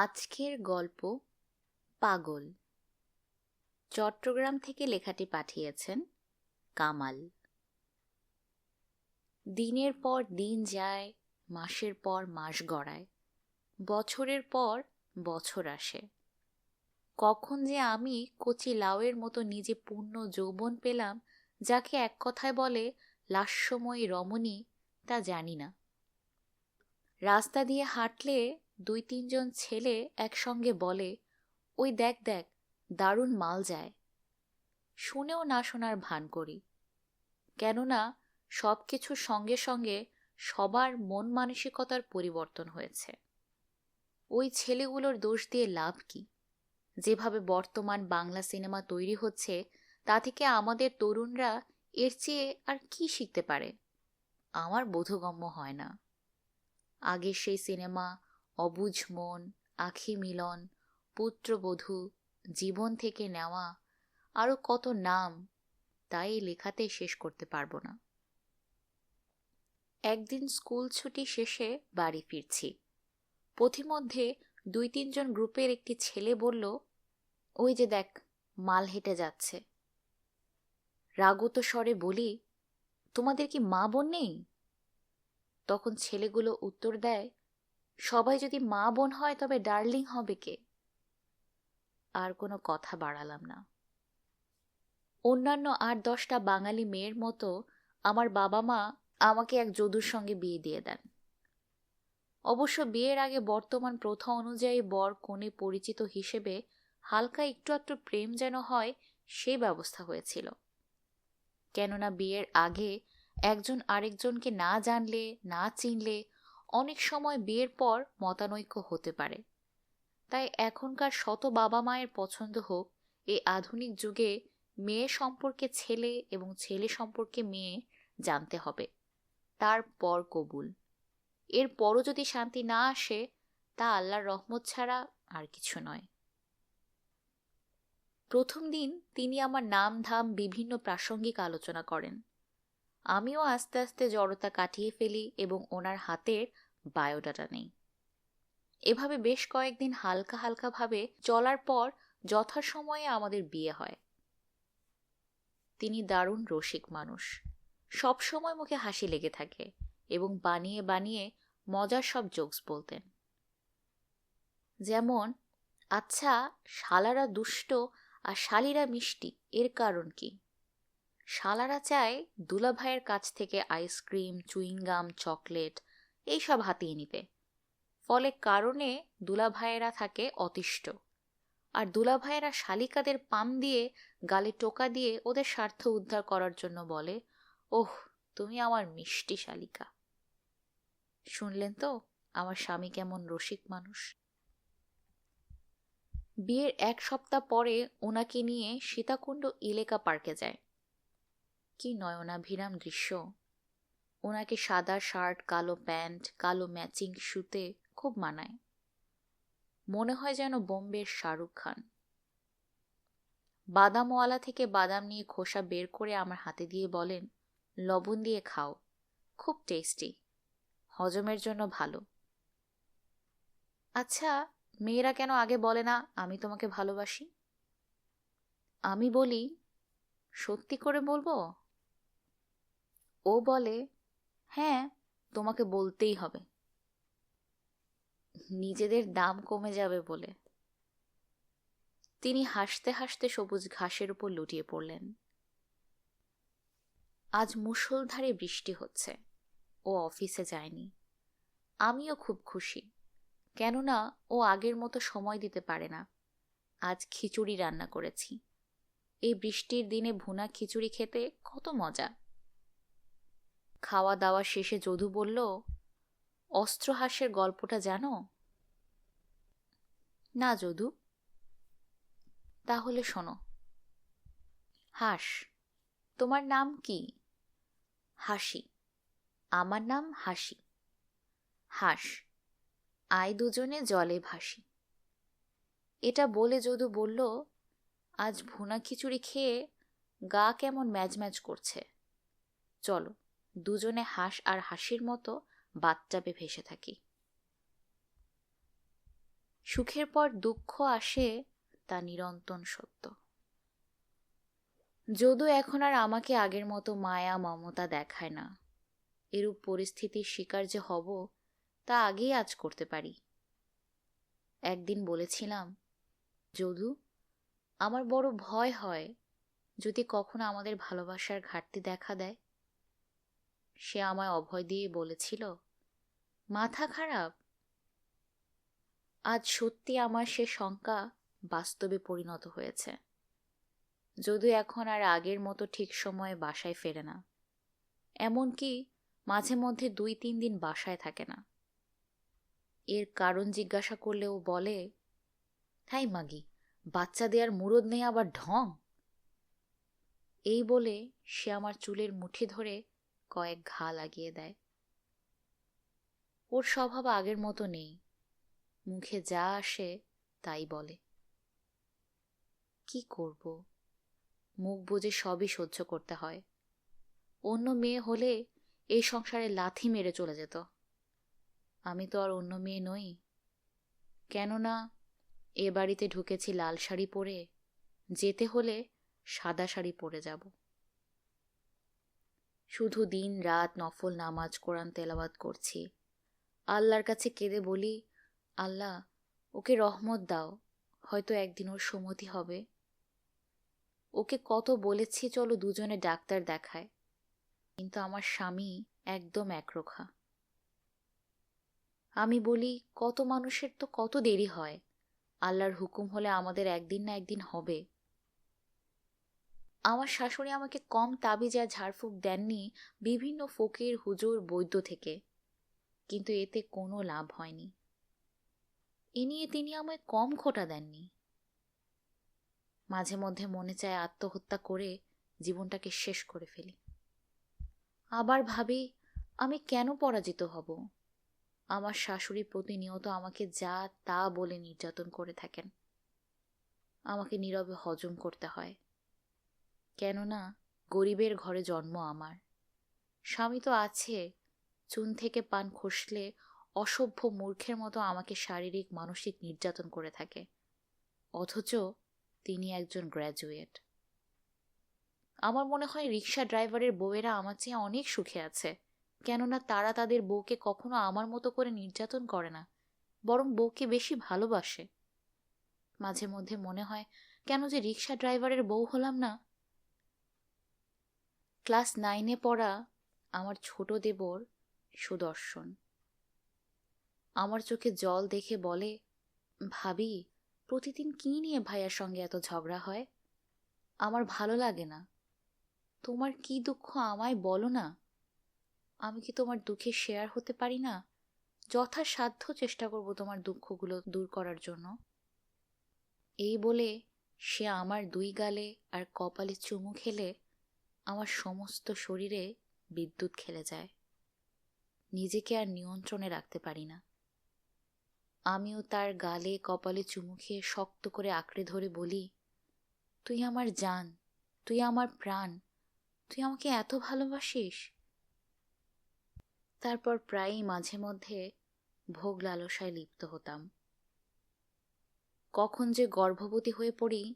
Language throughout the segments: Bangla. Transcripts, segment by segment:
আজকের গল্প পাগল। চট্টগ্রাম থেকে লেখাটি পাঠিয়েছেন কামাল। দিনের পর দিন যায়, মাসের পর মাস গড়ায়, বছরের পর বছর আসে। কখন যে আমি কচি লাউয়ের মতো নিজে পূর্ণ যৌবন পেলাম, যাকে এক কথায় বলে লাস্যময়ী রমণী, তা জানি না। রাস্তা দিয়ে হাঁটলে দুই তিনজন ছেলে একসঙ্গে বলে, ওই দেখ দেখ, দারুণ মাল যায়। শুনেও না শোনার ভান করি। কেননা সব কিছুর সঙ্গে সঙ্গে সবার মন মানসিকতার পরিবর্তন হয়েছে। ওই ছেলেগুলোর দোষ দিয়ে লাভ কি? যেভাবে বর্তমান বাংলা সিনেমা তৈরি হচ্ছে, তা থেকে আমাদের তরুণরা এর চেয়ে আর কি শিখতে পারে? আমার বোধগম্য হয় না। আগে সেই সিনেমা অবুঝ মন, আখি মিলন, পুত্রবধূ, জীবন থেকে নেওয়া আরও কত নাম, তাই লেখাতে শেষ করতে পারব না। একদিন স্কুল ছুটি শেষে বাড়ি ফিরছি। পথিমধ্যে দুই তিনজন গ্রুপের একটি ছেলে বলল, ওই যে দেখ, মাল হেঁটে যাচ্ছে। রাগত স্বরে বলি, তোমাদের কি মা বোন নেই? তখন ছেলেগুলো উত্তর দেয় সবাই যদি মা বোন হয়, তবে ডার্লিং হবে কে? আর কোনো কথা বাড়ালাম না। অন্যান্য আট দশটা বাঙালি মেয়ের মতো আমার বাবা মা আমাকে এক যদুর সঙ্গে বিয়ে দিয়ে দেন। অবশ্য বিয়ের আগে বর্তমান প্রথা অনুযায়ী বর কোণে পরিচিত হিসেবে হালকা একটু একটু প্রেম যেন হয়, সে ব্যবস্থা হয়েছিল। কেননা বিয়ের আগে একজন আরেকজনকে না জানলে, না চিনলে অনেক সময় বিয়ের পর মতানৈক্য হতে পারে। তাই এখনকার শত বাবা মায়ের পছন্দ হোক, এই আধুনিক যুগে মেয়ে সম্পর্কে ছেলে এবং ছেলে সম্পর্কে মেয়ে জানতে হবে। তারপর কবুল। এরপরও যদি শান্তি না আসে, তা আল্লাহর রহমত ছাড়া আর কিছু নয়। প্রথম দিন তিনি আমার নাম ধাম বিভিন্ন প্রাসঙ্গিক আলোচনা করেন। আমিও আস্তে আস্তে জড়তা কাটিয়ে ফেলি এবং ওনার হাতের বায়োডাটা নেই। এভাবে বেশ কয়েকদিন হালকা হালকা ভাবে চলার পর যথাসময়ে আমাদের বিয়ে হয়। তিনি দারুণ রসিক মানুষ। সব সময় মুখে হাসি লেগে থাকে এবং বানিয়ে বানিয়ে মজার সব জোকস বলতেন। যেমন আচ্ছা শালারা দুষ্ট আর শালিরা মিষ্টি, এর কারণ কি? শালারা চায় দুলাভাইয়ের কাছ থেকে আইসক্রিম, চুইংগাম, চকলেট এইসব হাতিয়ে নিতে। ফলে কারণে দুলাভাইয়েরা থাকে অতিষ্ঠ। আর দুলাভাইয়েরা শালিকাদের পাম দিয়ে, গালে টোকা দিয়ে ওদের স্বার্থ উদ্ধার করার জন্য বলে, ওহ, তুমি আমার মিষ্টি শালিকা। শুনলেন তো, আমার স্বামী কেমন রসিক মানুষ? বিয়ের এক সপ্তাহ পরে ওনাকে নিয়ে সীতাকুণ্ড ইলেকা পার্কে যায়। কি নয়নাভিরাম দৃশ্য? ওনাকে সাদা শার্ট, কালো প্যান্ট, কালো ম্যাচিং শুতে খুব মানায়। মনে হয় যেন বোম্বের শাহরুখ খান। বাদামওয়ালা থেকে বাদাম নিয়ে খোসা বের করে আমার হাতে দিয়ে বলেন, লবণ দিয়ে খাও, খুব টেস্টি, হজমের জন্য ভালো। আচ্ছা মেয়েরা কেন আগে বলে না আমি তোমাকে ভালোবাসি? আমি বলি, সত্যি করে বলব ও বলে হ্যাঁ তোমাকে বলতেই হবে। নিজেদের দাম কমে যাবে বলে। তিনি হাসতে হাসতে সবুজ ঘাসের উপর লুটিয়ে পড়লেন। আজ মুষলধারে বৃষ্টি হচ্ছে। ও অফিসে যায়নি। আমিও খুব খুশি, কেননা ও আগের মতো সময় দিতে পারে না। আজ খিচুড়ি রান্না করেছি। এই বৃষ্টির দিনে ভুনা খিচুড়ি খেতে কত মজা। খাওয়া দাওয়া শেষে যদু বলল অস্ত্রহাসের গল্পটা জানো? না যদু। তাহলে শোনো। হাস, তোমার নাম কি? হাসি। আমার নাম হাসি। হাস, আয় দুজনে জলে ভাসি। এটা বলে যদু বলল, আজ ভুনা খিচুড়ি খেয়ে গা কেমন ম্যাজ ম্যাজ করছে। চলো। দুজনে হাঁস আর হাসির মতো বাচ্চাপে ভেসে থাকি। সুখের পর দুঃখ আসে তা নিরন্তন সত্য। যদু এখন আর আমাকে আগের মতো মায়া, মমতা দেখায় না। এরূপ পরিস্থিতির শিকার যে হব, তা আগেই আজ করতে পারি। একদিন বলেছিলাম, যদু, আমার বড় ভয় হয় যদি কখনো আমাদের ভালোবাসার ঘাটতি দেখা দেয়। সে আমায় অভয় দিয়ে বলেছিল, মাথা খারাপ? আজ সত্যি আমার সে শঙ্কা বাস্তবে পরিণত হয়েছে। যদিও এখন আর আগের মতো ঠিক সময়ে বাসায় ফেরে না, এমনকি মাঝে মধ্যে দুই তিন দিন বাসায় থাকে না। এর কারণ জিজ্ঞাসা করলেও বলে তাই মাগি, বাচ্চা দেওয়ার মুরদ নেই আবার ঢং? এই বলে সে আমার চুলের মুঠি ধরে কয়েক ঘা লাগিয়ে দেয়। ওর স্বভাব আগের মতো নেই। মুখে যা আসে তাই বলে। কি করব? মুখ বুঝে সবই সহ্য করতে হয়। অন্য মেয়ে হলে এই সংসারে লাথি মেরে চলে যেত। আমি তো আর অন্য মেয়ে নই। কেননা এ বাড়িতে ঢুকেছি লাল শাড়ি পরে, যেতে হলে সাদা শাড়ি পরে যাব। শুধু দিন, রাত নফল নামাজ, কোরআন তেলাবাদ করছি। আল্লাহর কাছে কেঁদে বলি, আল্লাহ, ওকে রহমত দাও, হয়তো একদিন ওর সমতি হবে। ওকে কত বলেছি, চলো দুজনে ডাক্তার দেখায়। কিন্তু আমার স্বামী একদম একরোখা। আমি বলি, কত মানুষের তো কত দেরি হয়। আল্লাহর হুকুম হলে আমাদের একদিন না একদিন হবে। আমার শাশুড়ি আমাকে কম তাবিজ ঝাড়ফুঁক দেননি বিভিন্ন ফকির, হুজুর, বৈদ্য থেকে। কিন্তু এতে কোনো লাভ হয়নি। এ নিয়ে তিনি আমায় কম খোটা দেননি। মাঝে মধ্যে মনে চায় আত্মহত্যা করে জীবনটাকে শেষ করে ফেলি। আবার ভাবি, আমি কেন পরাজিত হব? আমার শাশুড়ি প্রতিনিয়ত আমাকে যা তা বলে নির্যাতন করে থাকেন। আমাকে নীরবে হজম করতে হয়। কেননা গরিবের ঘরে জন্ম আমার। স্বামী তো আছে, চুন থেকে পান খসলে অসভ্য মূর্খের মতো আমাকে শারীরিক, মানসিক নির্যাতন করে থাকে। অথচ তিনি একজন গ্র্যাজুয়েট। আমার মনে হয় রিক্সা ড্রাইভারের বউয়েরা আমার চেয়ে অনেক সুখে আছে, কেননা তারা তাদের বউকে কখনো আমার মতো করে নির্যাতন করে না, বরং বউকে বেশি ভালোবাসে। মাঝে মধ্যে মনে হয়, কেন যে রিক্সা ড্রাইভারের বউ হলাম না ক্লাস নাইনে পড়া আমার ছোট দেবর সুদর্শন। আমার চোখে জল দেখে বলে, ভাবি, প্রতিদিন কি নিয়ে ভাইয়ার সঙ্গে এত ঝগড়া হয়? আমার ভালো লাগে না। তোমার কি দুঃখ আমায় বলো না? আমি কি তোমার দুঃখে শেয়ার হতে পারি না? যথাসাধ্য চেষ্টা করব তোমার দুঃখগুলো দূর করার জন্য। এই বলে সে আমার দুই গালে আর কপালে চুমু খেলে আমার সমস্ত শরীরে বিদ্যুৎ খেলে যায়। নিজেকে আর নিয়ন্ত্রণে রাখতে পারি না। আমিও তার গালে কপালে চুমু খেয়ে শক্ত করে আঁকড়ে ধরে বলি, তুই আমার জান, তুই আমার প্রাণ, তুই আমাকে এত ভালোবাসিস? তারপর প্রায়ই মাঝে মধ্যে ভোগ লালসায় লিপ্ত হতাম। কখন যে গর্ভবতী হয়ে পড়ি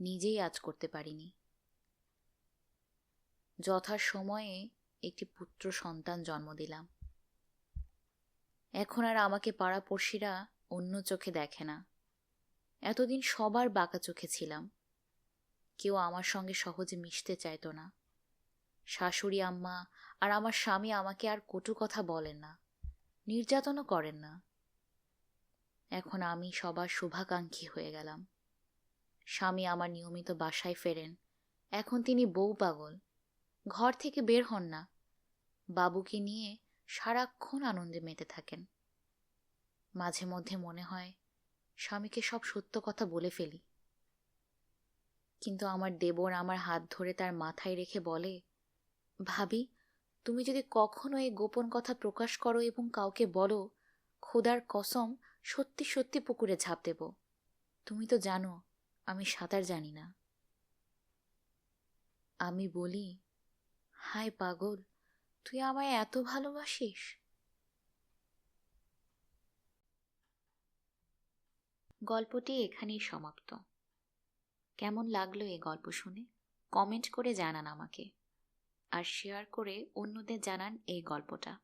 নিজেই আজ করতে পারিনি। যথা সময়ে একটি পুত্র সন্তান জন্ম দিলাম। এখন আর আমাকে পাড়াপড়শিরা অন্য চোখে দেখে না। এতদিন সবার বাঁকা চোখে ছিলাম। কেউ আমার সঙ্গে সহজে মিশতে চাইতো না। শাশুড়ি আম্মা আর আমার স্বামী আমাকে আর কটু কথা বলেন না, নির্যাতনও করেন না। এখন আমি সবার শুভাকাঙ্ক্ষী হয়ে গেলাম। স্বামী আমার নিয়মিত বাসায় ফেরেন। এখন তিনি বউ পাগল। ঘর থেকে বের হন না। বাবুকে নিয়ে সারাক্ষণ আনন্দে মেতে থাকেন। মাঝে মধ্যে মনে হয়, স্বামীকে সব সত্য কথা বলে ফেলি। কিন্তু আমার দেবর আমার হাত ধরে তার মাথায় রেখে বলে, ভাবি, তুমি যদি কখনো এই গোপন কথা প্রকাশ করো এবং কাউকে বলো, খোদার কসম সত্যি সত্যি পুকুরে ঝাঁপ দেব। তুমি তো জানো, আমি সাঁতার জানি না। আমি বলি হায় পাগল, তুই আমায় এত ভালোবাসিস? গল্পটি এখানেই সমাপ্ত। কেমন লাগল এই গল্প শুনে? কমেন্ট করে জানান আমাকে। আর শেয়ার করে অন্যদের জানান এই গল্পটা।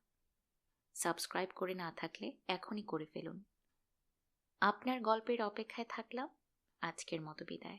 সাবস্ক্রাইব করে না থাকলে এখনই করে ফেলুন। আপনার গল্পের অপেক্ষায় থাকলাম। আজকের মতো বিদায়।